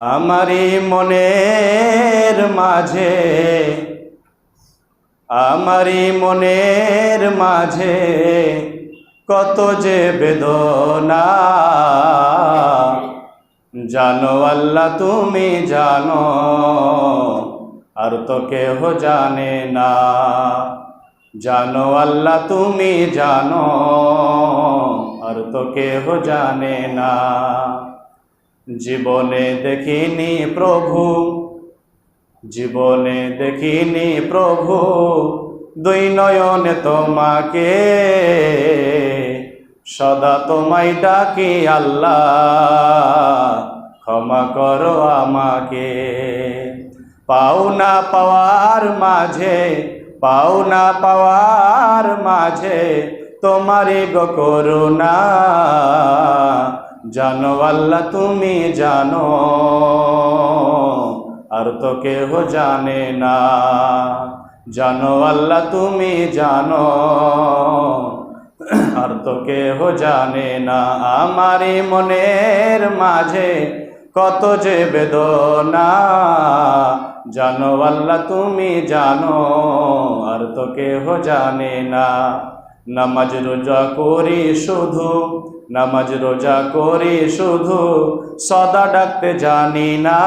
আমারি মনের মাঝে আমারি মনের মাঝে কত যে বেদনা। জানো আল্লাহ, তুমি জানো, আর তো কেহ জানে না। জানো আল্লাহ, তুমি জানো, আর তো কেহ জানে না। জীবনে দেখিনি প্রভু, জীবনে দেখিনি প্রভু, দুই নয়নে তোমাকে। সদা তোমায় ডাকি আল্লাহ, ক্ষমা করো আমাকে। পাওনা পাওয়ার মাঝে পাওনা পাওয়ার মাঝে তোমারই গো করুণা। জানো আল্লাহ, তুমি জানো। আর তো কেহ জানে না। জানো আল্লাহ, তুমি জানো। আর তো কেহ জানে না। আমারই মনের মাঝে কত যে বেদনা। জানো আল্লাহ, তুমি জানো। আর তো কেহ জানে না। নামাজ রোজা করি শুধু নামাজ রোজা করি শুধু, সদা ডাকতে জানি না।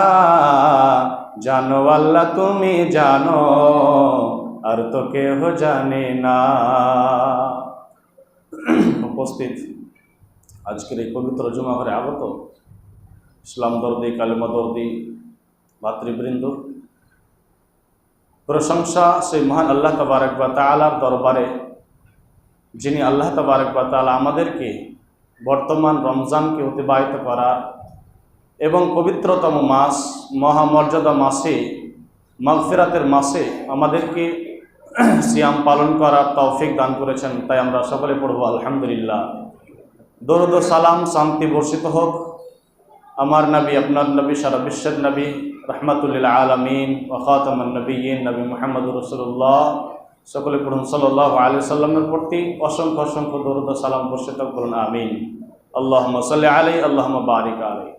জানো আল্লাহ, তুমি জানো, আর তো কেহ জানে না। উপস্থিত। আজকের এই পবিত্র জমা ঘরে আগত ইসলাম দর্দি, কালিমা দর্দি, ভাতৃবৃন্দ। প্রশংসা সেই মহান আল্লাহ তবারক বা তালার দরবারে, যিনি আল্লাহ তবারক বা তালা আমাদেরকে বর্তমান রমজানকে অতিবাহিত করার এবং পবিত্রতম মাস, মহামর্যাদা মাসে, মাগফিরাতের মাসে আমাদেরকে সিয়াম পালন করার তৌফিক দান করেছেন, তাই আমরা সকলে পড়ব আলহামদুলিল্লাহ। দরুদ সালাম, শান্তি বর্ষিত হোক। আমার নবী, আপনার নবী, সারা বিশ্বের নবী রহমতুল্লিল আলমিন ওখাতমন নবীন নবী মোহাম্মদ রসুল্লাহ সকলে পড়ুন সাল্লাহ আলি সাল্লামের প্রতি অসংখ্য অসংখ্য দরুদ সালাম বর্ষিত করুন, আমিন। আল্লাহ সাল্লি আলাই আল্লাহ বারিক আলী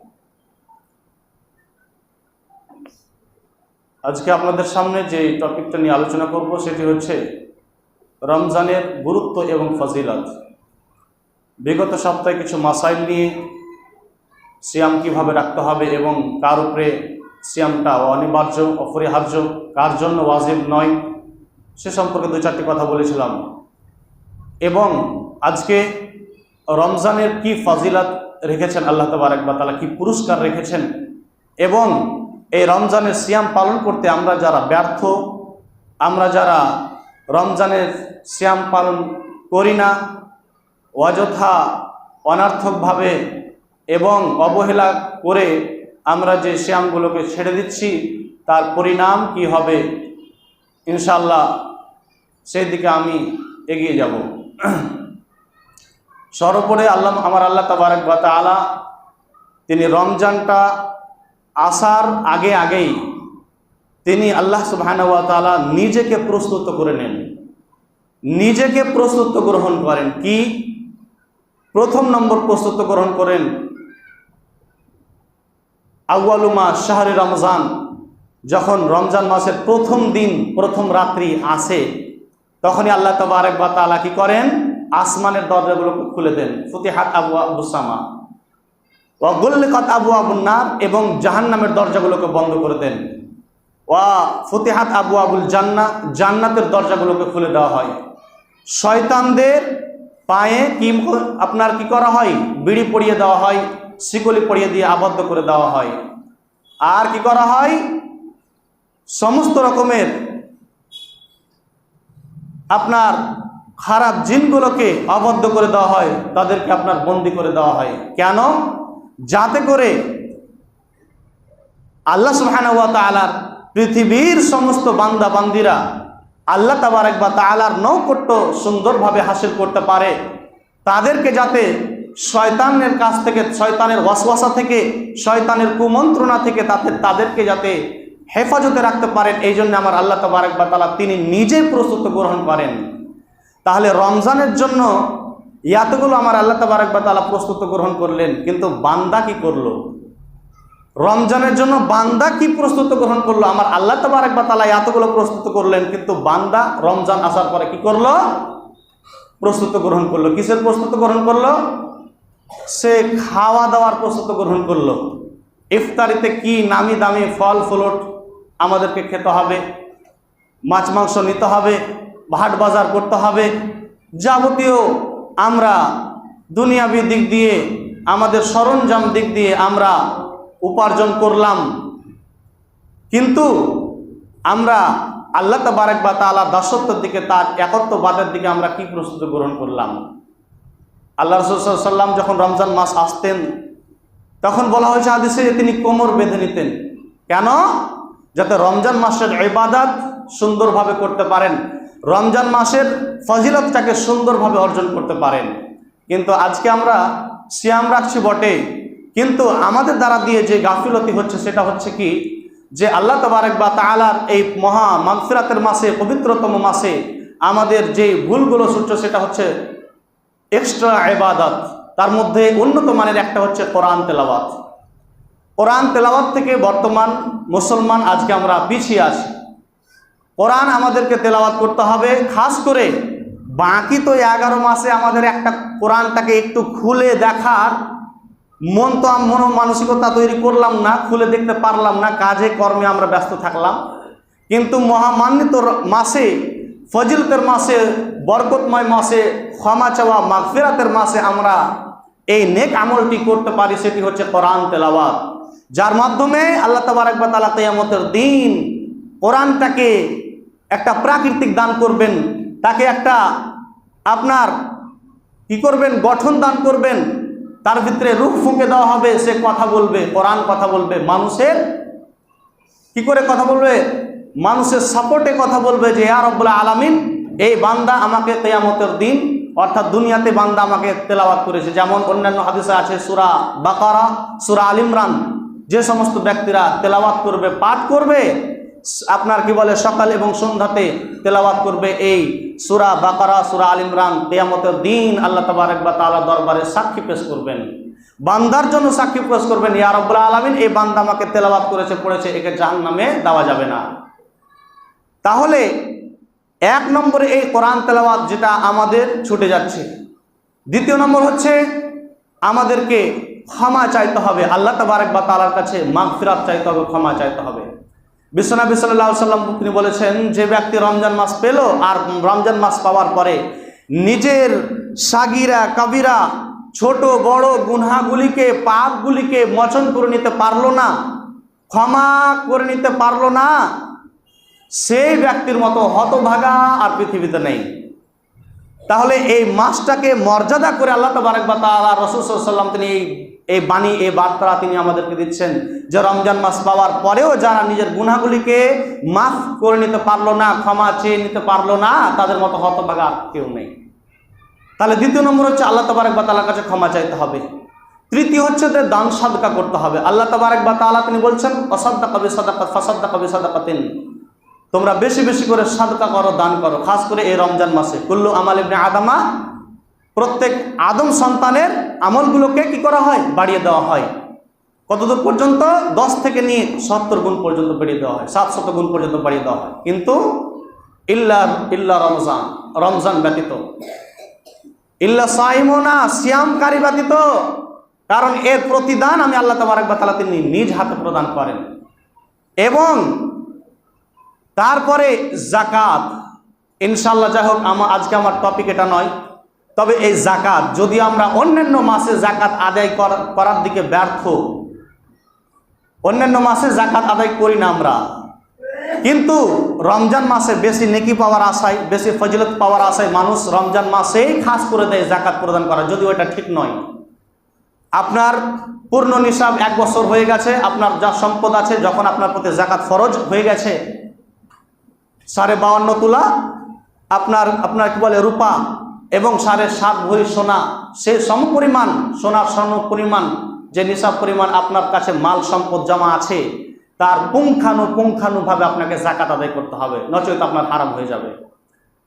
আজকে আপনাদের সামনে যে টপিকটা নিয়ে আলোচনা করব, সেটি হচ্ছে রমজানের গুরুত্ব এবং ফজিলত। বিগত সপ্তাহে কিছু মাসাইল নিয়ে সিয়াম কীভাবে রাখতে হবে এবং কার উপরে সিয়ামটা অনিবার্য, অপরিহার্য, কার জন্য ওয়াজিব নয় সে সম্পর্কে দু চারটি কথা বলেছিলাম। এবং আজকে রমজানের কি ফজিলাত রেখেছেন আল্লাহ তবারক বা তালা কি পুরস্কার রেখেছেন এবং এই রমজানের সিয়াম পালন করতে আমরা যারা ব্যর্থ, আমরা যারা রমজানের সিয়াম পালন করি না, অযথা অনার্থকভাবে এবং অবহেলা করে আমরা যে শ্যামগুলোকে ছেড়ে দিচ্ছি, তার পরিণাম কি হবে? ইনশাল্লাহ সেই দিকে আমি এগিয়ে যাব। সর্বোপরে আল্লাহ আমার আল্লাহ তাবারক বা তালা তিনি রমজানটা আসার আগে আগেই তিনি আল্লাহ সুবাহানুয়া তালা নিজেকে প্রস্তুত করে নেন। নিজেকে প্রস্তুত গ্রহণ করেন কি? প্রথম নম্বর প্রস্তুত গ্রহণ করেন আউয়ালুমা শাহরি রমজান যখন রমজান মাসের প্রথম দিন, প্রথম রাত্রি আসে, তখনই আল্লাহ তবারক বা তালা কি করেন? আসমানের দরজাগুলোকে খুলে দেন। ফতিহাত আবু আবুসামা ওয়াগুল্লিকত আবু আবুন্নার এবং জাহান্নামের দরজাগুলোকে বন্ধ করে দেন। ওয়া ফতিহাত আবু আবুল জান্না, জান্নাতের দরজাগুলোকে খুলে দেওয়া হয়। শয়তানদের পায়ে কি আপনার কি করা হয়? বিড়ি পরিয়ে দেওয়া হয়, শিকলি পরিয়ে দিয়ে আবদ্ধ করে দেওয়া হয়। আর কি করা হয়? সমস্ত রকমের আপনার খারাপ জিনগুলোকে আবদ্ধ করে দেওয়া হয়, তাদেরকে আপনার বন্দি করে দেওয়া হয়। কেন? যাতে করে আল্লাহ সুবহানাহু তালার পৃথিবীর সমস্ত বান্দা বান্দিরা আল্লাহ তাবারক বা তালার নৌকট্য সুন্দরভাবে হাসিল করতে পারে। তাদেরকে যাতে শয়তানের কাছ থেকে, শয়তানের ওয়াসওয়াসা থেকে, শয়তানের কুমন্ত্রণা থেকে তাদের তাদেরকে যাতে হেফাজতে রাখতে পারেন, এই জন্য আমার আল্লাহ তাবারক বা তালা তিনি নিজে প্রস্তুত গ্রহণ করেন। তাহলে রমজানের জন্য এতগুলো আমার আল্লাহ তাবারক বা তালা প্রস্তুত গ্রহণ করলেন, কিন্তু বান্দা কি করল? রমজানের জন্য বান্দা কি প্রস্তুত গ্রহণ করল? আমার আল্লাহ তবার একবার তালা এতগুলো প্রস্তুত করলেন, কিন্তু বান্দা রমজান আসার পরে কি করল? প্রস্তুত গ্রহণ করল। কিসের প্রস্তুত গ্রহণ করল? সে খাওয়া দাওয়ার প্রস্তুত গ্রহণ করল। ইফতারিতে কি নামি দামি ফল ফলট আমাদেরকে খেতে হবে, মাছ, মাংস নিতে হবে হাট বাজার করতে হবে। যাবতীয় আমরা দুনিয়াবি দিক দিয়ে, আমাদের সরঞ্জাম দিক দিয়ে আমরা উপার্জন করলাম। কিন্তু আমরা আল্লাহ তাবারেক বা তালা দাসত্বের দিকে, তার একত্ববাদের দিকে আমরা কি প্রস্তুতি গ্রহণ করলাম? আল্লাহ রসুল সাল্লাম যখন রমজান মাস আসতেন, তখন বলা হয়েছে আদেশে তিনি কোমর বেঁধে নিতেন। কেন? যাতে রমজান মাসের ইবাদাত সুন্দরভাবে করতে পারেন। রমজান মাসের ফজিলতটাকে সুন্দরভাবে অর্জন করতে পারেন। কিন্তু আজকে আমরা সিয়াম রাখছি বটে কিন্তু আমাদের দ্বারা দিয়ে যে গাফিলতি হচ্ছে সেটা হচ্ছে কি? যে আল্লাহ তবারেক বা তালার এই মহা মাগফিরাতের মাসে, পবিত্রতম মাসে আমাদের যে ভুলগুলো সূত্র সেটা হচ্ছে এক্সট্রা এবাদত তার মধ্যে উন্নত মানের একটা হচ্ছে কোরআন তেলাওয়াত। কোরআন তেলাওয়াত থেকে বর্তমান মুসলমান আজকে আমরা পিছিয়ে আছি। কোরআন আমাদেরকে তেলাওয়াত করতে হবে, খাস করে বাকি তো এগারো মাসে আমাদের একটা কোরআনটাকে একটু খুলে দেখার মন তো মন মানসিকতা তৈরি করলাম না, খুলে দেখতে পারলাম না, কাজে কর্মে আমরা ব্যস্ত থাকলাম। কিন্তু মহামান্বিত মাসে, ফজিলতের মাসে, বরকতময় মাসে, ক্ষমা চাওয়া, মাগফিরাতের মাসে আমরা এই নেক আমলটি করতে পারি, সেটি হচ্ছে কোরআন তেলাওয়াত। যার মাধ্যমে আল্লাহ তাবারাকবা তালা কেয়ামতের দিন কোরআনটাকে একটা প্রাকৃতিক দান করবেন, তাকে একটা আপনার কি করবেন, গঠন দান করবেন, তার ভিতরে রূপ ফুঁকে দেওয়া হবে, সে কথা বলবে, কোরআন কথা বলবে, মানুষের কি করে কথা বলবে? মানুষের সাপোর্টে কথা বলবে যে আর রব্বুল্লাহ আলামিন, এই বান্দা আমাকে তেয়ামতের দিন, অর্থাৎ দুনিয়াতে বান্দা আমাকে তেলাওয়াত করেছে। যেমন অন্যান্য হাদিসে আছে সুরা বাকারা, সুরা আল ইমরান। যে সমস্ত ব্যক্তিরা তেলাওয়াত করবে, পাঠ করবে, আপনার কি বলে সকাল এবং সন্ধ্যাতে তেলাওয়াত করবে এই সুরা বাকারা, সুরা আল ইমরান তেয়ামতের দিন আল্লাহ তাবারক বা তাআলা দরবারে সাক্ষী পেশ করবেন। বান্দার জন্য সাক্ষী পেশ করবেন, ইয়া রব্বুল আলামিন, এই বান্দা আমাকে তেলাওয়াত করেছে, পড়েছে, একে জাহান নামে দেওয়া যাবে না। তাহলে এক নম্বরে এই কোরআন তেলাওয়াত যেটা আমাদের ছুটে যাচ্ছে। দ্বিতীয় নম্বর হচ্ছে আমাদেরকে ক্ষমা চাইতে হবে। আল্লাহ তাবারক বা তালার কাছে মাগফিরাত চাইতে হবে, ক্ষমা চাইতে হবে। বিশ্বনবী সাল্লাহ সাল্লাম তিনি বলেছেন, যে ব্যক্তি রমজান মাস পেল আর রমজান মাস পাওয়ার পরে নিজের সাগিরা, কবিরা, ছোট, বড় গুনহাগুলিকে, পাপগুলিকে মোচন করে নিতে পারল না, ক্ষমা করে নিতে পারল না, সেই ব্যক্তির মতো হতভাগা আর পৃথিবীতে নেই। তাহলে এই মাসটাকে মর্যাদা করে আল্লাহ তবারক বা তাআলা রসুল সাল্লাম তিনি এই এই বাণী, এই বার্তা তিনি আমাদেরকে দিচ্ছেন যে রমজান মাস পাওয়ার পরেও যারা নিজের গুণাগুলিকে মাফ করে নিতে পারল না, ক্ষমা চেয়ে নিতে পারল না, তাদের মতো হতভাগা কেউ নেই। তাহলে দ্বিতীয় নম্বর হচ্ছে আল্লাহ তবারক বা তালার কাছে ক্ষমা চাইতে হবে। তৃতীয় হচ্ছে যে দান সাদকা করতে হবে। আল্লাহ তবারক বা তাআলা তিনি বলছেন অসাদ্দা কবি সদাকাত ফাসাদ্দা কবি সদাকাতিন তোমরা বেশি বেশি করে সাদকা করো, দান করো, খাস করে এই রমজান মাসে। কুল্লু আমাল ইবনে আদামা, প্রত্যেক আদম সন্তানের আমলগুলোকে কি করা হয়? বাড়িয়ে দেওয়া হয়। কতদূর পর্যন্ত? দশ থেকে নিয়ে সত্তর গুণ পর্যন্ত বাড়িয়ে দেওয়া হয়, সাত শত গুণ পর্যন্ত বাড়িয়ে দেওয়া হয়। কিন্তু ইল্লা ইল্লা রমজান রমজান ব্যতীত। ইল্লা সাইমোনা সিয়ামকারী ব্যতীত। কারণ এর প্রতিদান আমি আল্লাহ তাবারক বা তাআলা তিনি নিজ হাতে প্রদান করেন। এবং তারপরে জাকাত ইনশাল্লাহ যাই হোক আমার আজকে আমার টপিক এটা নয়। তবে এই জাকাত যদি আমরা অন্যান্য মাসে জাকাত আদায় করা- করার দিকে ব্যর্থ, অন্যান্য মাসে জাকাত আদায় করি না আমরা। কিন্তু রমজান মাসে বেশি নেকি পাওয়ার আশায়, বেশি ফজিলত পাওয়ার আশায় মানুষ রমজান মাসেই খাস করে দেয় জাকাত প্রদান করা, যদিও এটা ঠিক নয়। আপনার পূর্ণ নিসাব এক বছর হয়ে গেছে, আপনার যা সম্পদ আছে, যখন আপনার প্রতি জাকাত ফরজ হয়ে গেছে সাড়ে বাউান্ন তুলা, আপনার আপনার কি বলে, রূপা এবং সাড়ে সাত ভরি সোনা। সে সমপরিমাণ, সোনার সম পরিমাণ যে নিসাব পরিমাণ আপনার কাছে মাল সম্পদ জমা আছে, তার পুঙ্খানু পুঙ্খানুপুঙ্খানুভাবে আপনাকে জাকাত আদায় করতে হবে। নচেত আপনার হারাম হয়ে যাবে।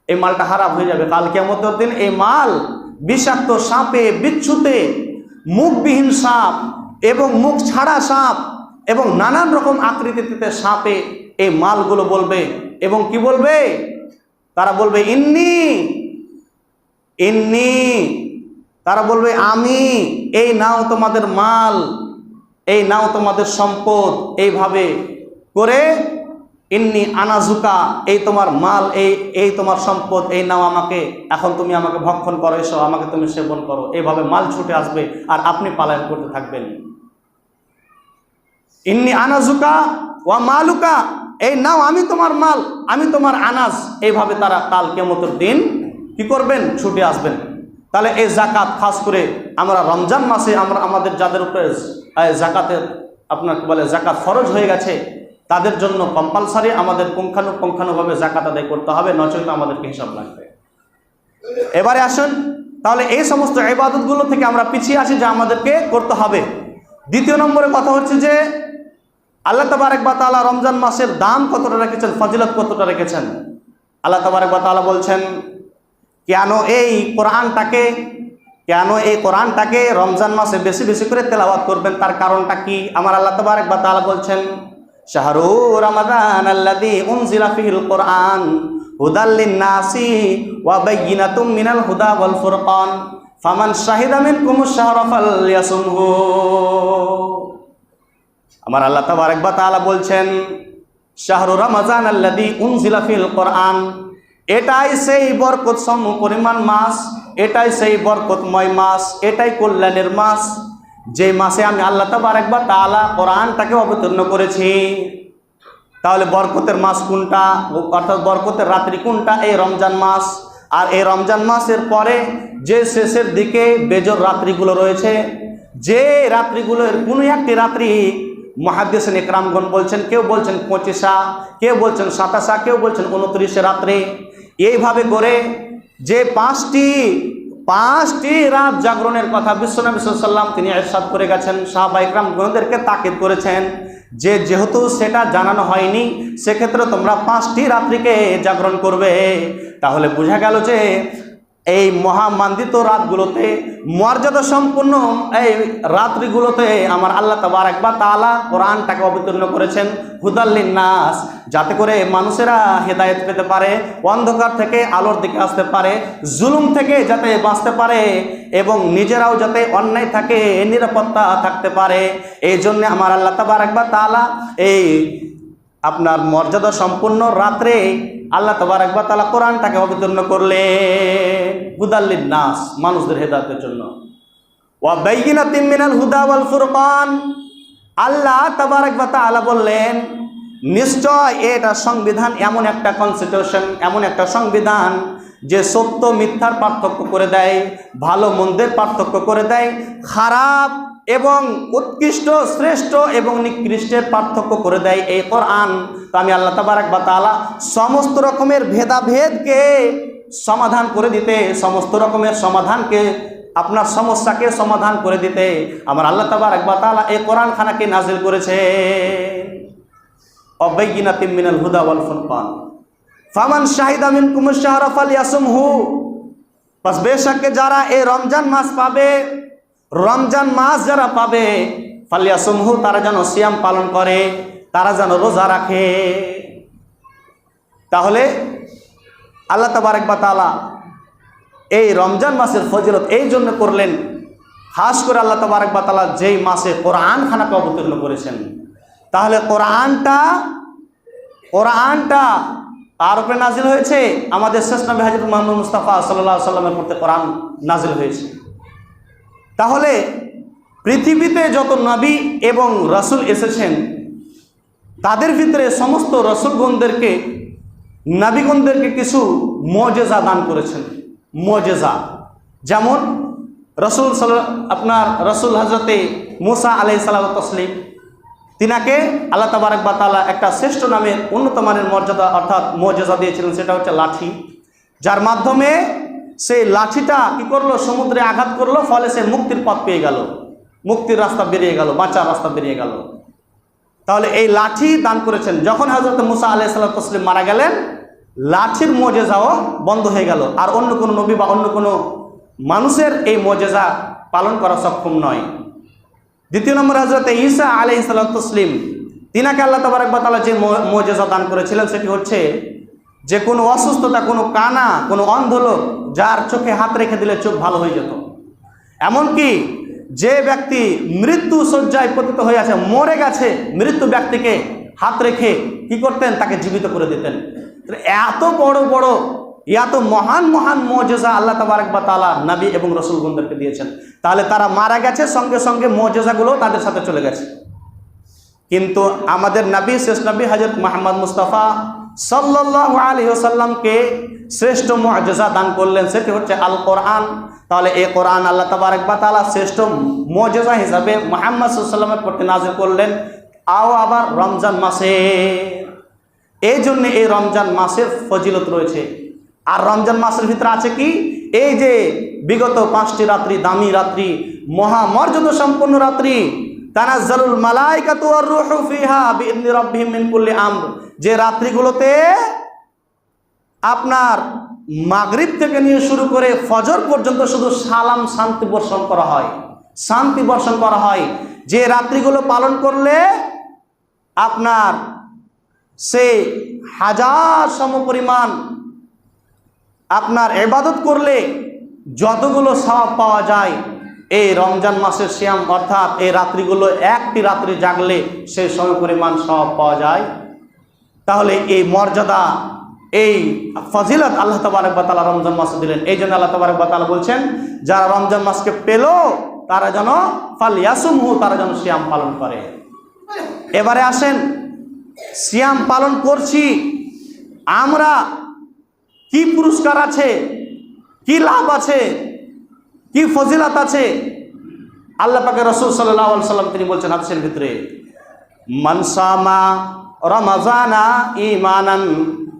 এই মালটা হারাম হয়ে যাবে। কাল কেমতের দিন এই মাল বিষাক্ত সাপে, বিচ্ছুতে, মুখবিহীন সাপ এবং মুখ ছাড়া সাপ এবং নানান রকম আকৃতিতে সাপে এই মালগুলো বলবে এবং কি বলবে? তারা বলবে, ইন্নি। ইন্নি। তারা বলবে, আমি। এই নাও তোমাদের মাল। এই নাও তোমাদের সম্পদ। এইভাবে করে, ইন্নি আনাজুকা, এই তোমার মাল, এই এই তোমার সম্পদ, এই নাও আমাকে। এখন তুমি আমাকে ভক্ষণ করো, এসো, আমাকে তুমি সেবন করো। এইভাবে মাল ছুটে আসবে আর আপনি পালায়ন করতে থাকবেন। ইন্নি আনাজুকা ওয়া মালুকা, এই নাও আমি তোমার মাল, আমি তোমার আনাজ। এইভাবে তারা কাল কেমতের দিন কি করবেন? ছুটে আসবেন। তাহলে এই জাকাত খাস করে আমরা রমজান মাসে আমরা, আমাদের যাদের উপরে জাকাতের আপনার বলে জাকাত ফরজ হয়ে গেছে, তাদের জন্য কম্পালসারি আমাদের পুঙ্খানুপুঙ্খানুভাবে জাকাত আদায় করতে হবে, নচেত আমাদেরকে হিসাব লাগবে। এবারে আসুন, তাহলে এই সমস্ত ইবাদতগুলো থেকে আমরা পিছিয়ে আছি যা আমাদেরকে করতে হবে। দ্বিতীয় নম্বরে কথা হচ্ছে যে আল্লাহ তাবারেক বা তাআলা রমজান মাসের দাম কতটা রেখেছেন? ফজিলত কতটা রেখেছেন? আল্লাহ তাবারেক বা তাআলা বলছেন, কেন এই কোরআনটাকে, কেন এই কোরআনটাকে রমজান মাসে বেশি বেশি করে তেলাওয়াত করবেন? তার কারণটা কি? আমার আল্লাহ তাবারেক বা তাআলা বলছেন, শাহরু রমাদান কোরআন বায়্যিনাতুম মিনাল হুদা আমার আল্লাহ তাবারক বা তাআলা বলছেন, শাহরু রমাজান আল্লাযী উনজিলা ফিল কোরআন এটাই সেই বরকত সম পরিমাণ মাস, এটাই সেই বরকতময় মাস, এটাই কল্যাণের মাস। যে মাসে আমি আল্লাহ তাবারক বা তাআলা কোরআনটাকে অবতীর্ণ করেছি, তাহলে বরকতের মাস কোনটা? অর্থাৎ বরকতের রাত্রি কোনটা? এই রমজান মাস। আর এই রমজান মাসের পরে যে শেষের দিকে বেজর রাত্রিগুলো রয়েছে, যে রাত্রিগুলোর কোনো একটি রাত্রি মহাদেশন একরামগণ বলছেন, কেউ বলছেন পঁচিশা, কেউ বলছেন সাতাশা, কেউ বলছেন উনত্রিশে রাত্রে। এইভাবে করে যে পাঁচটি পাঁচটি রাত জাগরণের কথা বিশ্বনবী সাল্লাম তিনি এরশাদ করে গেছেন, সাহাবা ইকরাম গণদেরকে তাকিদ করেছেন যে যেহেতু সেটা জানানো হয়নি, সেক্ষেত্রে তোমরা পাঁচটি রাত্রিকে জাগরণ করবে। তাহলে বোঝা গেল যে এই মহামান্দিত রাতগুলোতে, মর্যাদা সম্পূর্ণ এই রাত্রিগুলোতে আমার আল্লাহ তাবার একবার তালা কোরআনটাকে অবতীর্ণ করেছেন। হুদাল্লিন নাস যাতে করে মানুষেরা হেদায়েত পেতে পারে, অন্ধকার থেকে আলোর দিকে আসতে পারে, জুলুম থেকে যাতে বাঁচতে পারে এবং নিজেরাও যাতে অন্যায় থাকে, নিরাপত্তা থাকতে পারে। এই জন্য আমার আল্লাহ তাবার একবার তালা এই আপনার মর্যাদা সম্পূর্ণ রাত্রে আল্লাহ একবার তালা কোরআনটাকে অবতীর্ণ করলে। হুদাল্লিন নাস, মানুষদের হেদায়তের জন্য। ওয়া বাইগিনা তিমিনাল হুদা ওয়াল ফুরকান। আল্লাহ তাবার একবার তালা বললেন, নিশ্চয় এটা সংবিধান এমন একটা কনস্টিটিউশন এমন একটা সংবিধান যে সত্য মিথ্যার পার্থক্য করে দেয়, ভালো মন্দের পার্থক্য করে দেয়, খারাপ এবং উৎকৃষ্ট, শ্রেষ্ঠ এবং নিকৃষ্টের পার্থক্য করে দেয় এই কোরআন। তো আমি আল্লাহ তাবারাক বা তাআলা সমস্ত রকমের ভেদাভেদকে সমাধান করে দিতে, সমস্ত রকমের সমাধানকে, আপনার সমস্যাকে সমাধান করে দিতে। আমার আল্লাহ তাবারাক বা তাআলা এই কোরআন খানাকে নাজিল করেছে। অবৈগিনা তিমিনাল হুদা ওয়াল ফুরকান। ফামান শাহিদা মিনকুম শাহরা ফালিয়াসুমহু বাস বেশাকে যারা এই রমজান মাস পাবে রমজান মাস যারা পাবে ফালিয়াসুমহু তারা যেন সিয়াম পালন করে, তারা যেন রোজা রাখে। তাহলে আল্লাহ তাবারক বা তাআলা এই রমজান মাসের ফজিলত এই জন্য করলেন, খাস করে আল্লাহ তাবারক বা তাআলা যেই মাসে কোরআন খানাকে অবতীর্ণ করেছেন। তাহলে কোরআনটা কোরআনটা তার উপরে নাজিল হয়েছে? আমাদের শেষ নবী হাজির মোহাম্মদ মুস্তাফা সাল্লাহ সাল্লামের মধ্যে কোরআন নাজিল হয়েছে। তাহলে পৃথিবীতে যত নবী এবং রসুল এসেছেন, তাদের ভিতরে সমস্ত রসুলগণদেরকে, নাবিগণদেরকে কিছু মজেজা দান করেছেন। মজেজা যেমন রসুল সাল আপনার রসুল হজরতে মুসা আলাই তসলিম, তিনাকে আল্লাহ তাবারক বা তাআলা একটা শ্রেষ্ঠ নামের উন্নত মানের মর্যাদা অর্থাৎ মজেজা দিয়েছিলেন, সেটা হচ্ছে লাঠি, যার মাধ্যমে সেই লাঠিটা কি করল? সমুদ্রে আঘাত করল, ফলে সে মুক্তির পথ পেয়ে গেল। মুক্তির রাস্তা বেরিয়ে গেল, বাঁচার রাস্তা বেরিয়ে গেল। তাহলে এই লাঠি দান করেছেন। যখন হজরত মুসা আলাহ তসলিম মারা গেলেন, লাঠির মজেজাও বন্ধ হয়ে গেল। আর অন্য কোনো নবী বা অন্য কোনো মানুষের এই মজেজা পালন করা সক্ষম নয়। দ্বিতীয় নম্বর হজরত ঈসা আলি সালাতসলিম তিনাকে আল্লাহ তবরকবাতালা যে মজেজা দান করেছিলেন, সেটি হচ্ছে যে কোনো অসুস্থতা, কোনো কানা, কোনো অন্ধ লোক যার চোখে হাত রেখে দিলে চোখ ভালো হয়ে যেত। এমনকি যে ব্যক্তি মৃত্যু শয্যায় পতিত হয়ে আছে, মরে গেছে, মৃত্যু ব্যক্তিকে হাত রেখে কি করতেন? তাকে জীবিত করে দিতেন। এত বড় বড়, এত মহান মহান মজেজা আল্লাহ তাবারক বা তালা নবী এবং রসুলগণদেরকে দিয়েছেন। তাহলে তারা মারা গেছে, সঙ্গে সঙ্গে মজেজাগুলো তাদের সাথে চলে গেছে। কিন্তু আমাদের নবী, শেষ নবী হজরত মোহাম্মদ মুস্তাফা সাল্লাহ আলী সাল্লামকে শ্রেষ্ঠ মজেজা দান করলেন, সেটি হচ্ছে আল কোরআন তাহলে এই কোরআন আল্লাহ তাবারক বা তালা শ্রেষ্ঠ মজেজা হিসাবে মোহাম্মদ সাল্লামের প্রতি নাজির করলেন। আও আবার রমজান মাসে। এই জন্য এই রমজান মাসের ফজিলত রয়েছে। আর রমজান মাসের ভিতরে আছে কি? এই যে বিগত পাঁচটি রাত্রি, দামি রাত্রি মহামর্যাদা সম্পন্ন রাত্রি তানাজ্জালুল মালাইকাতু ওয়ার রূহু ফিহা বিইذনি রাব্বিহিম মিন কুল্লি আমর। যে রাত্রিগুলোতে আপনার মাগরিব থেকে নিয়ে শুরু করে ফজর পর্যন্ত শুধু সালাম শান্তি বর্ষণ করা হয়। শান্তি বর্ষণ করা হয়। যে রাত্রিগুলো পালন করলে আপনার সে হাজার সমপরিমাণ আপনার এবাদত করলে যতগুলো সওয়াব পাওয়া যায় এই রমজান মাসের শ্যাম অর্থাৎ এই রাত্রিগুলো একটি রাত্রি জাগলে সেই সম পরিমাণ সব পাওয়া যায়। তাহলে এই মর্যাদা, এই ফজিলত আল্লাহ তালা রমজান মাসে দিলেন। এই জন্য আল্লাহ তালা বলছেন, যারা রমজান মাসকে পেল, তারা যেন ফাল ইয়াসুমহু, তারা যেন শ্যাম পালন করে। এবারে আসেন শ্যাম পালন করছি, আমরা কি পুরস্কার আছে, কি লাভ আছে কি ফজিলাত আছে? আল্লাহ পাকে রসুল সাল্লাহ সাল্লাম তিনি বলছেন হাদিসের ভিতরে মনসামা রমাজানা ইমানান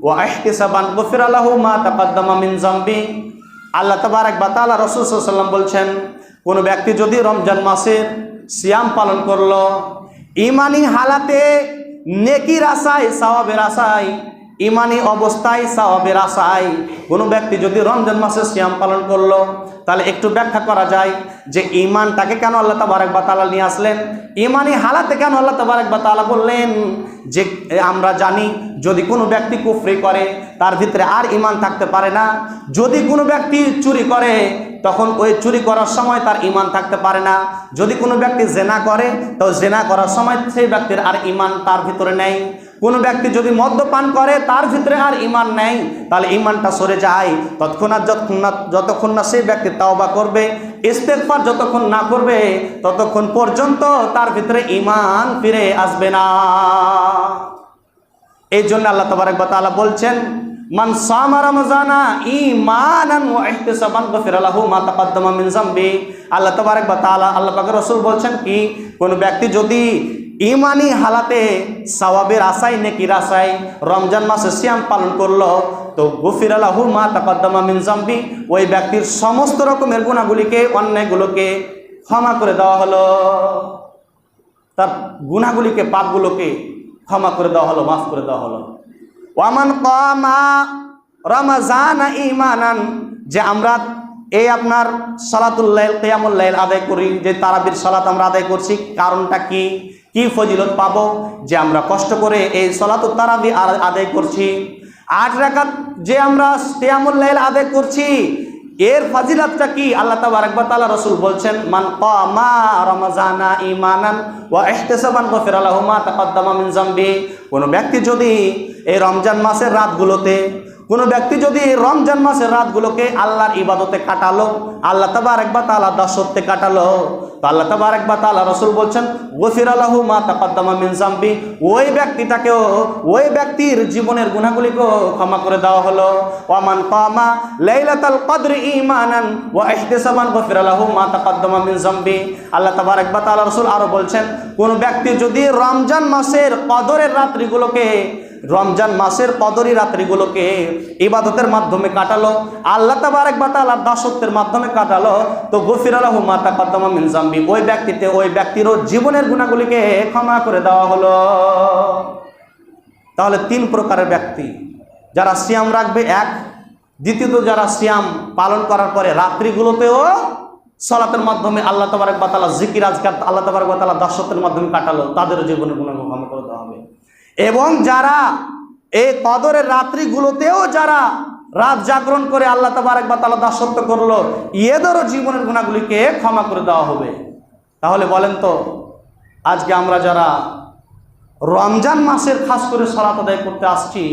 ও আহতিসাবান গফির আল্লাহু মা তাকাদ্দামা মিন জামবি আল্লাহ তাবারক বা তাআলা রাসূল ওয়াসাল্লাম বলছেন, কোনো ব্যক্তি যদি রমজান মাসের সিয়াম পালন করল ইমানি হালাতে নেকির আশায়, সওয়াবের আশায় ইমানি অবস্থায় সাওয়াবের আশায় কোনো ব্যক্তি যদি রমজান মাসে সিয়াম পালন করল, তাহলে একটু ব্যাখ্যা করা যায় যে ইমানটাকে কেন আল্লাহ তাবারক বা তাআলা নিয়ে আসলেন? ইমানি হালাতে কেন আল্লাহ তাবারক বা তাআলা বললেন যে আমরা জানি যদি কোনো ব্যক্তি কুফরি করে, তার ভিতরে আর ইমান থাকতে পারে না। যদি কোনো ব্যক্তি চুরি করে, তখন ওই চুরি করার সময় তার ইমান থাকতে পারে না। যদি কোনো ব্যক্তি জেনা করে, তো জেনা করার সময় সেই ব্যক্তির আর ইমান তার ভিতরে নেই। কোনো ব্যক্তি যদি মদ্যপান করে, তার ভিতরে আর ইমান নেই, তাহলে ইমানটা সরে যায়। তৎক্ষণাৎ যতক্ষণ না যতক্ষণ না সেই ব্যক্তি তাওবা করবে ইস্তেকফার যতক্ষণ না করবে, ততক্ষণ পর্যন্ত তার ভিতরে ইমান ফিরে আসবে না। এই জন্য আল্লাহ তবারক তাআলা বলছেন, মান সামা রমজানা ঈমানান ওয়া ইহতিসাবান গফিরা লাহু মা তাকাদ্দামা মিন যামবি। আল্লাহ তবারক তাআলা, আল্লাহ পাকের রাসূল বলছেন কি, কোন ব্যক্তি যদি ইমানি হালাতে সওয়াবের আশায়, নেকির আশায় রমজান মাসে সিয়াম পালন করল। তো গফির আলাহু মা তাকাদ্দামা মিন যামবি ওই ব্যক্তির সমস্ত রকমের গুণাগুলিকে, অন্যায়গুলোকে ক্ষমা করে দেওয়া হলো। তার গুণাগুলিকে, পাপগুলোকে ক্ষমা করে দেওয়া হলো, মাফ করে দেওয়া হলো। ওয়ামান কামা রমাজান ইমানান যে আমরা এই আপনার সালাতুল্লাইল কেয়ামুল্লাইল আদায় করি, যে তারাবির সালাত আমরা আদায় করছি, কারণটা কি? কি ফজিলত পাবো যে আমরা কষ্ট করে এই সলাতুল তারাবি আদায় করছি? আট রাকাত যে আমরা কেয়ামুল্লাইল আদায় করছি, এর ফাজিলাতটা কি? আল্লাহ তাবারক ওয়া তাআলা রাসূল বলছেন, মান কামা রমাজানা ঈমানান ওয়া ইহতিসাবান গফিরা লাহু মা তাকাদ্দামা মিন যামবি। কোন ব্যক্তি যদি এই রমজান মাসের রাতগুলোতে কোন ব্যক্তি যদি রমজান মাসের রাতগুলোকে আল্লাহর ইবাদতে কাটালো, আল্লাহ তাবারক ওয়া তাআলা দাসত্বে কাটালো, তো আল্লাহ তাবারক ওয়া তাআলা রাসূল বলছেন, গফিরা লাহু মা তাকাদ্দামা মিন যামবি। ওই ব্যক্তিটাকেও, ওই ব্যক্তির জীবনের গুণাগুলিকেও ক্ষমা করে দেওয়া হলো। ওয়ামান কামা লাইলাতাল কদর ঈমানান ওয়া ইহতিসাবান গফিরা লাহু মা তাপাদ্দামা মিন যামবি। আল্লাহ তাবারক ওয়া তাআলা রসুল আরও বলছেন, কোন ব্যক্তি যদি রমজান মাসের কদরের রাত্রিগুলোকে রমজান মাসের কদরি রাত্রিগুলোকে ইবাদতের মাধ্যমে কাটালো। আল্লাহ তাবারক ওয়া তাআলার দাসত্বের মাধ্যমে কাটালো। তো গফির আলাহু মা তাকাদ্দামা মিন যামবি। ওই ব্যক্তিতে, ওই ব্যক্তিরও জীবনের গুণাগুলিকে ক্ষমা করে দেওয়া হলো। তাহলে তিন প্রকারের ব্যক্তি। যারা সিয়াম রাখবে, এক। দ্বিতীয়ত, যারা সিয়াম পালন করার পরে রাত্রিগুলোতেও সলাতের মাধ্যমে আল্লাহ তবারক বাতালা জিকির, আজকার আল্লাহ তবারক বাতালা দাসত্বের মাধ্যমে কাটালো, তাদেরও জীবনের গুণাহ ক্ষমা করে দেওয়া হবে। এবং যারা এই কদরের রাত্রিগুলোতেও যারা রাত জাগরণ করে আল্লাহ তবারক বাতালা দাসত্ব করল, ইয়েদেরও জীবনের গুণাগুলিকে ক্ষমা করে দেওয়া হবে। তাহলে বলেন তো, আজকে আমরা যারা রমজান মাসের খাস করে সলাত আদায় করতে আসছি,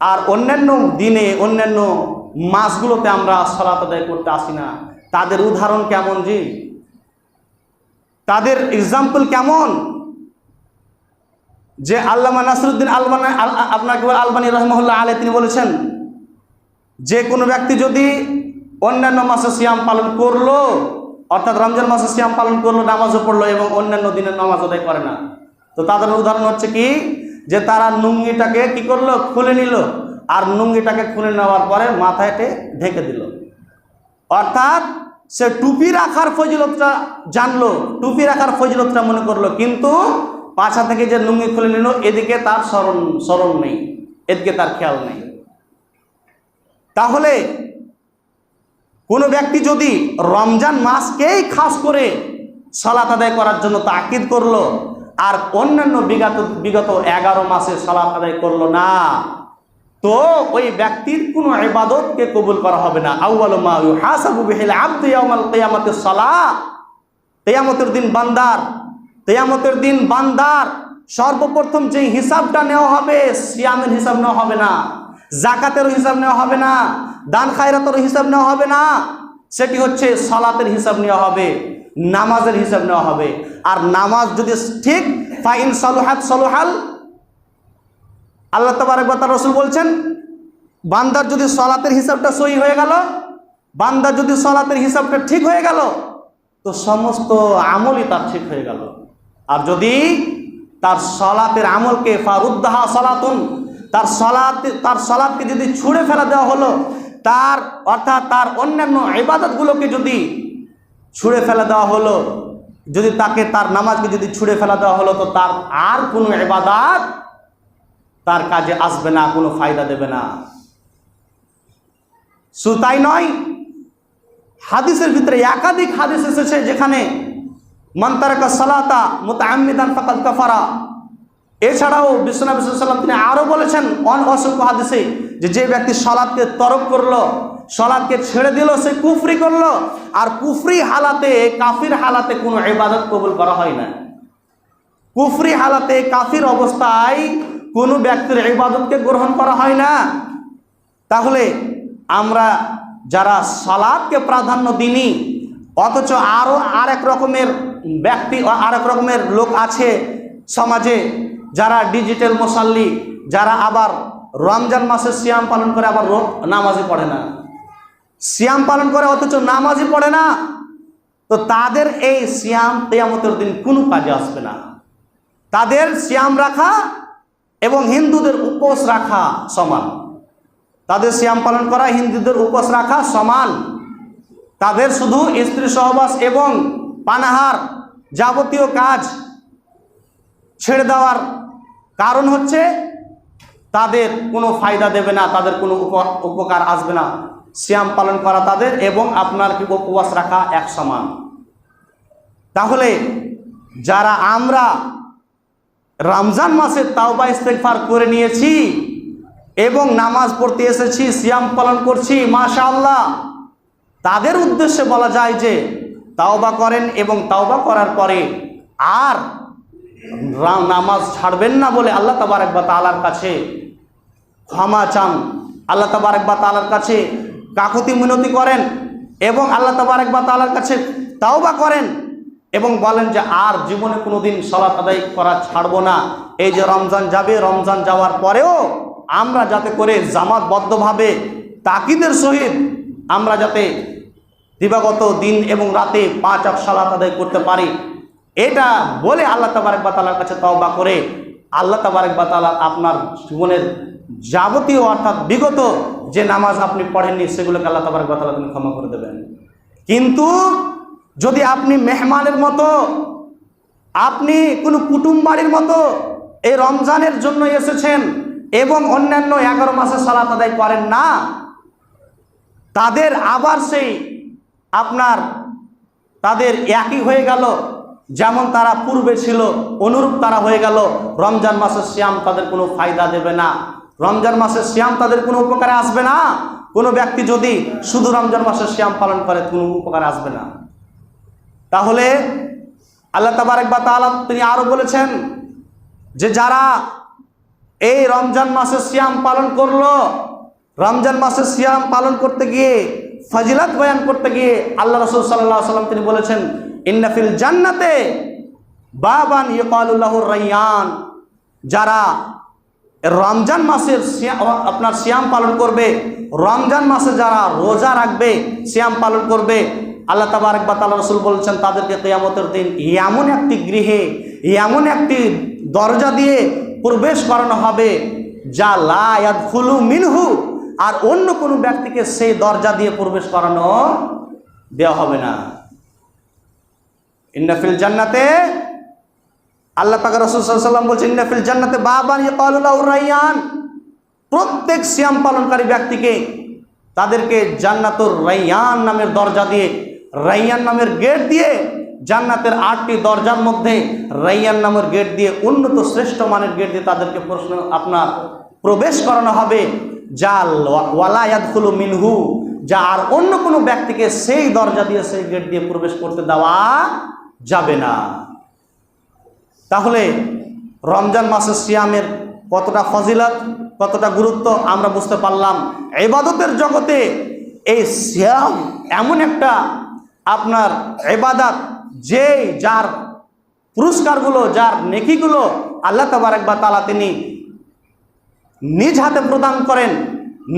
আর অন্যান্য দিনে, অন্যান্য মাসগুলোতে আমরা সলাত আদায় করতে আসি না, তাদের উদাহরণ কেমন জি? তাদের এক্সাম্পল কেমন? যে আল্লামা নাসরুদ্দিন আলবানা আপনার কেবল আলবানী রহমুল্লাহ আলে তিনি বলেছেন, যে কোনো ব্যক্তি যদি অন্যান্য মাসে সিয়াম পালন করল, অর্থাৎ রমজান মাসে সিয়াম পালন করল, নামাজও পড়ল এবং অন্যান্য দিনের নামাজ আদায় করে না। তো তাদের উদাহরণ হচ্ছে কি, যে তারা নুঙ্গিটাকে কি করল? খুলে নিল, আর নুঙ্গিটাকে খুলে নেওয়ার পরে মাথায়টে ঢেকে দিল। অর্থাৎ সে টুপি রাখার ফজিলতটা জানলো, টুপি রাখার ফজিলতটা মনে করল, কিন্তু পাছা থেকে যে লুঙ্গি খুলে নিল, এদিকে তার স্মরণ স্মরণ নেই, এদিকে তার খেয়াল নেই। তাহলে কোনো ব্যক্তি যদি রমজান মাসকেই খাস করে সালাত আদায় করার জন্য তাকিদ করল, আর অন্যান্য বিগত বিগত এগারো মাসে সালাত আদায় করল না, তো ওই ব্যক্তির কোনো ইবাদতকে কবুল করা হবে না। আউয়াল মা ইউহাসাবু বিহিল আবদু সালাহ কিয়ামতের দিন বান্দার কিয়ামতের দিন বান্দার সর্বপ্রথম যে হিসাবটা নেওয়া হবে, সিয়ামের হিসাব নেওয়া হবে না জাকাতের হিসাব নেওয়া হবে না, দান খায়রাতের হিসাব নেওয়া হবে না, সেটি হচ্ছে সলাতের হিসাব নেওয়া হবে, নামাজের হিসাব নেওয়া হবে। আর নামাজ যদি ঠিক, ফাইন সলহাত সলোহাল, আল্লাহ তবরকতা রসুল বলছেন, বান্দার যদি সলাতের হিসাবটা সই হয়ে গেল বান্দার যদি সলাতের হিসাবটা ঠিক হয়ে গেল, তো সমস্ত আমলই তার ঠিক হয়ে গেল। আর যদি তার সলাতের আমলকে ফারুদ্দাহা সলাতুন, তার সলাতে, তার সলাদকে যদি ছুঁড়ে ফেলা দেওয়া হলো, তার, অর্থাৎ তার অন্যান্য ইবাদতগুলোকে যদি ছুঁড়ে ফেলা দেওয়া হলো, যদি তাকে তার নামাজকে যদি ছুঁড়ে ফেলা দেওয়া হলো, তো তার আর কোনো ইবাদাত তার কাজে আসবে না, কোনো ফায়দা দেবে না। শুধু তাই নয়, হাদিসের ভিতরে একাধিক হাদিস এসেছে যেখানে মন্তারকা সালাতা মোতামিদান ফাকাদ কাফারা। এছাড়াও বিশ্বনাথ সাল্লাম তিনি আরও বলেছেন অন অসংখ্য হাদিসে যে যে ব্যক্তি সলাদকে তরক করল সলাদকে ছেড়ে দিল, সে কুফরি করল, আর কুফরি হালাতে, কাফির হালাতে কোনো ইবাদত কবুল করা হয় না। কুফরি হালাতে, কাফির অবস্থায় কোনো ব্যক্তির ইবাদতকে গ্রহণ করা হয় না। তাহলে আমরা যারা সালাদকে প্রাধান্য দিনি, অথচ আরও আর এক রকমের ব্যক্তি আর এক রকমের লোক আছে সমাজে যারা ডিজিটাল মশাল্লি যারা আবার রমজান মাসে সিয়াম পালন করে, আবার রোগ নামাজই পড়ে না। সিয়াম পালন করে, অথচ নামাজই পড়ে না। তো তাদের এই সিয়াম তেয়ামতের দিন কোনো কাজে আসবে না। তাদের সিয়াম রাখা এবং হিন্দুদের উপোস রাখা সমান। তাদের সিয়াম পালন করা, হিন্দুদের উপোস রাখা সমান। তাদের শুধু স্ত্রী সহবাস এবং পানাহার যাবতীয় কাজ ছেড়ে দেওয়ার কারণ হচ্ছে তাদের কোনো ফায়দা দেবে না, তাদের কোনো উপ- উপকার আসবে না। সিয়াম পালন করা তাদের এবং আপনার কি উপবাস রাখা এক সমান। তাহলে যারা আমরা রমজান মাসে তাওবা ইস্তেগফার করে নিয়েছি এবং নামাজ পড়তে এসেছি, সিয়াম পালন করছি, মাশাআল্লাহ, তাদের উদ্দেশ্যে বলা যায় যে তাওবা করেন এবং তাওবা করার পরে আর নামাজ ছাড়বেন না বলে আল্লাহ তাবারক বা তাআলার কাছে ক্ষমা চান। আল্লাহ তাবারক বা তাআলার কাছে কাকুতি মিনতি করেন এবং আল্লাহ তাবারক বা তাআলার কাছে তাওবা করেন এবং বলেন যে আর জীবনে কোনোদিন সলাত আদায় করা ছাড়বো না। এই যে রমজান যাবে, রমজান যাওয়ার পরেও আমরা যাতে করে জামাতবদ্ধভাবে তাকিদের সহিত আমরা যাতে দিবাগত দিন এবং রাতে পাঁচ অক সালাত আদায় করতে পারি। এটা বলে আল্লাহ তাবারক বাতালার কাছে তওবা করে। আল্লাহ তাবারক বাতালা আপনার জীবনের যাবতীয় অর্থাৎ বিগত যে নামাজ আপনি পড়েননি, সেগুলোকে আল্লাহ তাবারক বাতালা তিনি ক্ষমা করে দেবেন। কিন্তু যদি আপনি মেহমানের মতো, আপনি কোনো কুটুম বাড়ির মতো এই রমজানের জন্য এসেছেন এবং অন্যান্য এগারো মাসে সালাত আদায় করেন না, তাদের আবার সেই আপনার তাদের একই হয়ে গেল, যেমন তারা পূর্বে ছিল, অনুরূপ তারা হয়ে গেল। রমজান মাসের শ্যাম তাদের কোনো ফায়দা দেবে না। রমজান মাসের শ্যাম তাদের কোনো উপকারে আসবে না। কোনো ব্যক্তি যদি শুধু রমজান মাসের শ্যাম পালন করে, কোনো উপকারে আসবে না। তাহলে আল্লাহ তাবারেক বা তাআলা তিনি আরও বলেছেন যে, যারা এই রমজান মাসের সিয়াম পালন করল, রমজান মাসের সিয়াম পালন করতে গিয়ে ফজিলত বয়ান করতে গিয়ে আল্লাহ রসুল সাল্লাহ সাল্লাম তিনি বলেছেন ইন্নাফিল জান্নাতে বাবান ইকালুল্লাহুর রাইয়ান যারা রমজান মাসের আপনার সিয়াম পালন করবে, রমজান মাসে যারা রোজা রাখবে, সিয়াম পালন করবে, আল্লাহ তাবারক বা তাআলা রসুল বলছেন, তাদেরকে কেয়ামতের দিন এমন একটি গৃহে, এমন একটি দরজা দিয়ে প্রবেশ করানো হবে যা লায়াত ফুলু মিনহু আর অন্য কোনো ব্যক্তিকে সেই দরজা দিয়ে প্রবেশ করানো দেওয়া হবে না। ইন্নাফিল জান্নাতে, আল্লাহ পাক রসুল বলছে ইন্নাফিল জান্নাতে বাবান রাইয়ান। প্রত্যেক সিয়াম পালনকারী ব্যক্তিকে তাদেরকে জান্নাতুর রাইয়ান নামের দরজা দিয়ে, রাইয়ান নামের গেট দিয়ে জান্নাতের আটটি দরজার মধ্যে রাইয়ান নামের গেট দিয়ে উন্নত শ্রেষ্ঠ মানের গেট দিয়ে তাদেরকে প্রশ্ন আপনার প্রবেশ করানো হবে। যা ওয়ালায়াদুল মিনহু, যা আর অন্য কোনো ব্যক্তিকে সেই দরজা দিয়ে, সেই গেট দিয়ে প্রবেশ করতে দেওয়া যাবে না। তাহলে রমজান মাসের সিয়ামের কতটা ফজিলত, কতটা গুরুত্ব, আমরা বুঝতে পারলাম। এবাদতের জগতে এই সিয়াম এমন একটা আপনার এবাদাত যে যার পুরস্কারগুলো, যার নেকিগুলো আল্লাহ তাবারক বা তালা তিনি নিজ হাতে প্রদান করেন,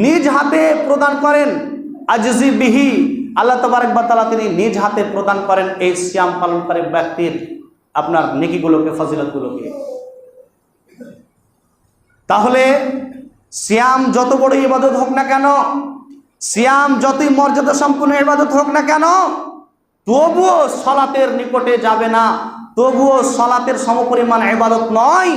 নিজ হাতে প্রদান করেন আজিজি বিহি আল্লাহ তবারক বা তালা তিনি নিজ হাতে প্রদান করেন এই শ্যাম পালনকারী ব্যক্তির, আপনার নেকিগুলোকে, ফজিলতগুলোকে। তাহলে শ্যাম যত বড় ইবাদত হোক না কেন শ্যাম যতই মর্যাদা সম্পূর্ণ ইবাদত হোক না কেন, তবুও সলাতের নিকটে যাবে না, তবুও সলাতের সমপরিমাণ ইবাদত নয়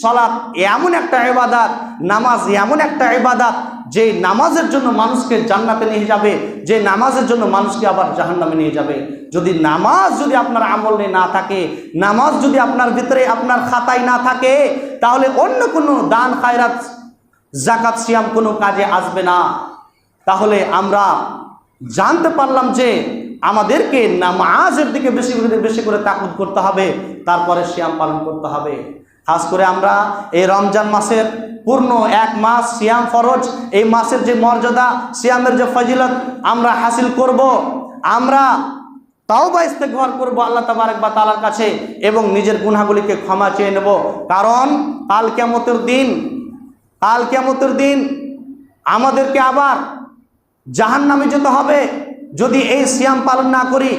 সলাৎ এমন একটা ইবাদত, নামাজ এমন একটা এবাদাত যে নামাজের জন্য মানুষকে জান্নাতে নিয়ে যাবে যে নামাজের জন্য মানুষকে আবার জাহান্নামে নিয়ে যাবে। যদি নামাজ যদি আপনার আমলে না থাকে, নামাজ যদি আপনার ভিতরে আপনার খাতায় না থাকে, তাহলে অন্য কোনো দান, খায়রাত জাকাত সিয়াম কোনো কাজে আসবে না। তাহলে আমরা জানতে পারলাম যে আমাদেরকে নামাজের দিকে বেশি করে বেশি করে তাকুদ করতে হবে, তারপরে সিয়াম পালন করতে হবে। খাস করে আমরা এই রমজান মাসের পূর্ণ এক মাস সিয়াম ফরজ, এই মাসের যে মর্যাদা, সিয়ামের যে ফজিলত আমরা হাসিল করব, আমরা তাও বা ইস্তেকভার করব আল্লাহ তাবারক বা তালার কাছে এবং নিজের গুনাহগুলিকে ক্ষমা চেয়ে নেব। কারণ কাল কেমতের দিন, কাল কেমতের দিন আমাদেরকে আবার জাহান নামে যেতে হবে যদি এই সিয়াম পালন না করি।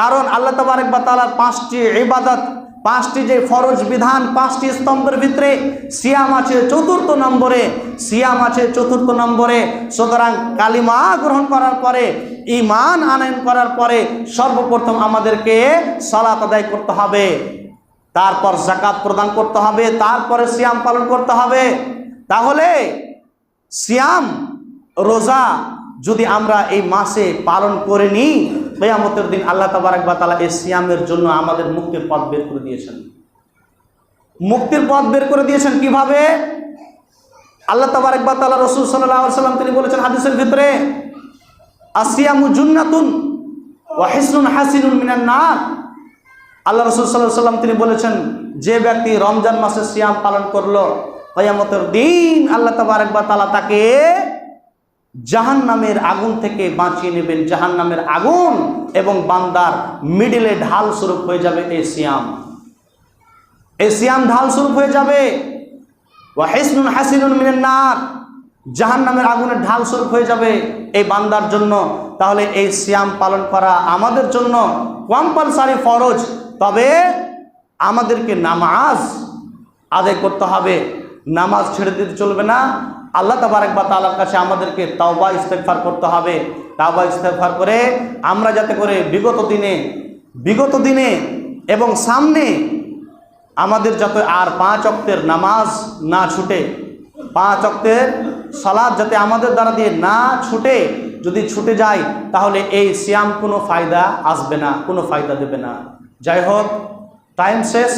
কারণ আল্লাহ তবারক বা তালার পাঁচটি ইবাদত পাঁচটি যে ফরজ বিধান, পাঁচটি স্তম্ভের ভিতরে সিয়াম আছে চতুর্থ নম্বরে, সিয়াম আছে চতুর্থ নম্বরে। সুতরাং কালিমা গ্রহণ করার পরে ইমান আনয়ন করার পরে সর্বপ্রথম আমাদেরকে সালাত আদায় করতে হবে। তারপর জাকাত প্রদান করতে হবে, তারপরে সিয়াম পালন করতে হবে। তাহলে সিয়াম, রোজা যদি আমরা এই মাসে পালন করে নিই কেয়ামতের দিন আল্লাহ তাবারাক বা তালা এই সিয়ামের জন্য আমাদের মুক্তির পথ বের করে দিয়েছেন। মুক্তির পথ বের করে দিয়েছেন কীভাবে? আল্লাহ তাবারাক বা তালা রসুল সাল্লাহ সাল্লাম তিনি বলেছেন হাদিসের ভিতরে, আসিয়ামু জুন্নাতুন ও হিসনুন মিনান না আল্লাহ রসুল সাল্লাহ সাল্লাম তিনি বলেছেন, যে ব্যক্তি রমজান মাসে সিয়াম পালন করল, কয়ামতের দিন আল্লাহ তাবারক বা তালা তাকে জাহান নামের আগুন থেকে বাঁচিয়ে নেবেন। জাহান নামের আগুন এবং বান্দার মিডিলে ঢাল স্বরূপ হয়ে যাবে এই সিয়াম। এই সিয়াম ঢাল স্বরূপ হয়ে যাবে। হেসনুন হাসিনুন মিনের নার। জাহান নামের আগুনের ঢাল স্বরূপ হয়ে যাবে এই বান্দার জন্য। তাহলে এই সিয়াম পালন করা আমাদের জন্য কম্পালসারি ফরজ। তবে আমাদেরকে নামাজ আদায় করতে হবে। নামাজ ছেড়ে দিতে চলবে না। আল্লাহ তাবারক বা তালার কাছে আমাদেরকে তাওবা ইস্তেকফার করতে হবে। তাওবা ইস্তেকফার করে আমরা যাতে করে বিগত দিনে বিগত দিনে এবং সামনে আমাদের যাতে আর পাঁচ অক্তের নামাজ না ছুটে, পাঁচ অক্তের সালাদ যাতে আমাদের দ্বারা দিয়ে না ছুটে, যদি ছুটে যায়, তাহলে এই সিয়াম কোনো ফায়দা আসবে না, কোনো ফায়দা দেবে না। যাই হোক টাইম শেষ।